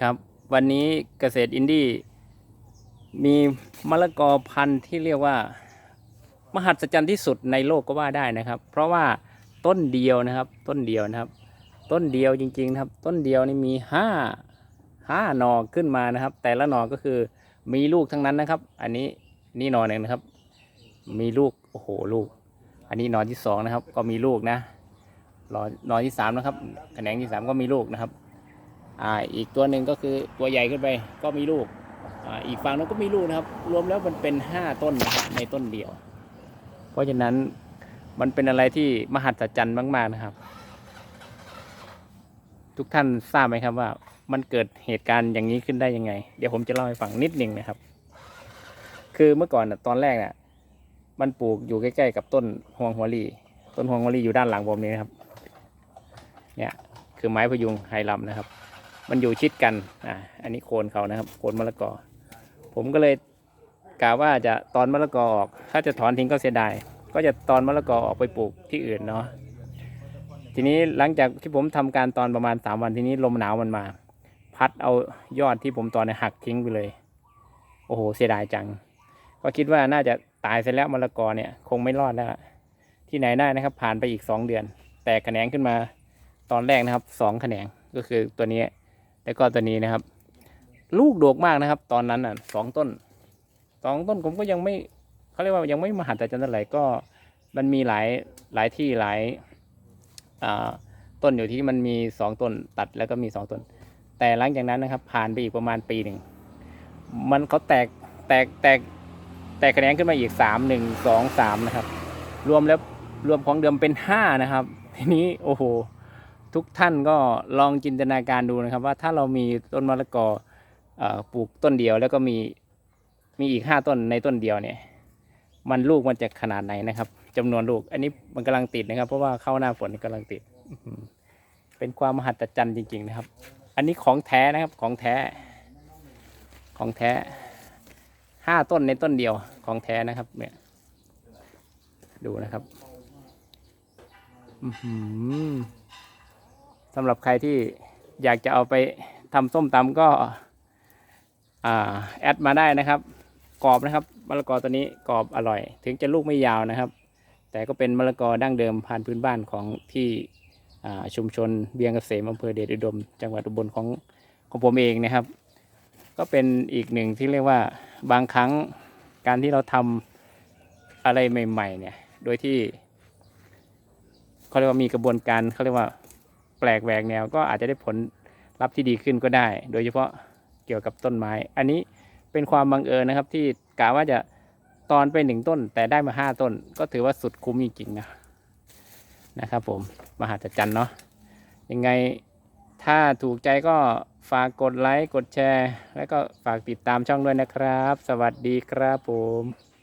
ครับ วันนี้เกษตรอินดี้มีมะละกอพันธุ์ที่เรียกว่า มหัศจรรย์ที่สุดในโลกก็ว่าได้นะครับ เพราะว่าต้นเดียวนะครับ ต้นเดียวนะครับ ต้นเดียวจริงๆนะครับ ต้นเดียวนี่มีห้าห้าหนอขึ้นมานะครับ แต่ละหนอก็คือมีลูกทั้งนั้นนะครับ อันนี้นี่หนอหนึ่งนะครับ มีลูกโอ้โหลูก อันนี้หนอที่สองนะครับ ก็มีลูกนะหนอหนอที่สามนะครับแขนงที่สามก็มีลูกนะครับ อ่าอีกตัวหนึ่งก็คือตัวใหญ่ขึ้นไปก็มีลูกอ่าอีกฝั่งนั้นก็มีลูกนะครับ รวมแล้วมันเป็นห้าต้นนะครับในต้นเดียว เพราะฉะนั้นมันเป็นอะไรที่มหัศจรรย์มาก ๆนะครับ ทุกท่านทราบไหมครับว่ามันเกิดเหตุการณ์อย่างนี้ขึ้นได้ยังไง เดี๋ยวผมจะเล่าให้ฟังนิดหนึ่งนะครับ คือเมื่อก่อนนะตอนแรกน่ะมันปลูกอยู่ใกล้ๆกับต้นฮวงหัวลีต้นฮวงหัวลีอยู่ด้านหลังผมนี้นะครับ เนี่ยคือไม้พยุงไฮลัมนะครับ มันอยู่ชิดกันอ่าอันนี้โคนเขานะครับ โคนมะละกอ ผมก็เลยกะว่าจะตอนมะละกอออก ถ้าจะถอนทิ้งก็เสียดาย ก็จะตอนมะละกอออกไปปลูกที่อื่นเนาะ ทีนี้หลังจากที่ผมทำการตอนประมาณสามวันทีนี้ลมหนาวมันมา พัดเอายอดที่ผมตอนเนี่ยหักทิ้งไปเลย โอ้โห เสียดายจัง ก็คิดว่าน่าจะตายเสร็จแล้วมะละกอเนี่ยคงไม่รอดแล้ว ที่ไหนได้นะครับ ผ่านไปอีกสองเดือน แตกแขนงขึ้นมาตอนแรกนะครับสองแขนงก็คือตัวนี้ แล้วก็ตัวนี้นะครับ ลูกโดกมากนะครับ ตอนนั้นอะสองต้นสองต้นผมก็ยังไม่เขาเรียกว่ายังไม่มหัศจรรย์เท่าไหร่ก็มันมีหลายหลายที่หลายต้นอยู่ที่มันมีสองต้นตัดแล้วก็มีสองต้น แต่หลังจากนั้นนะครับ ผ่านไปอีกประมาณปีหนึ่งมันเขาแตกแตกแตกแตกแขนงขึ้นมาอีกสามหนึ่งสองสามนะครับ รวมแล้วรวมของเดิมเป็นห้านะครับ ทีนี้โอ้โห ทุกท่านก็ลองจินตนาการดูนะครับ ว่าถ้าเรามีต้นมะละกออปลูกต้นเดียว แล้วก็มีมีอีกห้าต้นในต้นเดียวเนี่ยมันลูกมันจะขนาดไหนนะครับจำนวนลูก อันนี้มันกำลังติดนะครับ เพราะว่าเข้าหน้าฝนกำลังติด เป็นความมหัศจรรย์จริง ๆ นะครับ อันนี้ของแท้นะครับของแท้ ของแท้ห้าต้นในต้นเดียวของแท้นะครับ เนี่ย ดูนะครับ อื้อหือ สำหรับใครที่อยากจะเอาไปทำส้มตำก็แอดมาได้นะครับกรอบนะครับมะละกอตัวนี้กรอบอร่อย ถึงจะลูกไม่ยาวนะครับ แต่ก็เป็นมะละกอดั้งเดิมพันธุ์พื้นบ้านของที่ชุมชนเบียงเกษมอำเภอเดชอุดม จังหวัดอุบลของของผมเองนะครับ ก็เป็นอีกหนึ่งที่เรียกว่าบางครั้งการที่เราทำอะไรใหม่ ๆ เนี่ย โดยที่เขาเรียกว่ามีกระบวนการเขาเรียกว่า ปลกแหวกแนวก็อาจจะได้ผลลัพธ์ที่ดีขึ้นก็ได้ โดยเฉพาะเกี่ยวกับต้นไม้ อันนี้เป็นความบังเอิญนะครับที่กะว่าจะตอนไปหนึ่งต้น แต่ได้มาห้าต้น ก็ถือว่าสุดคุ้มจริงๆนะนะครับผมมหัศจรรย์เนาะยังไงถ้าถูกใจก็ฝากกดไลค์ กดแชร์ แล้วก็ฝากติดตามช่องด้วยนะครับ สวัสดีครับผม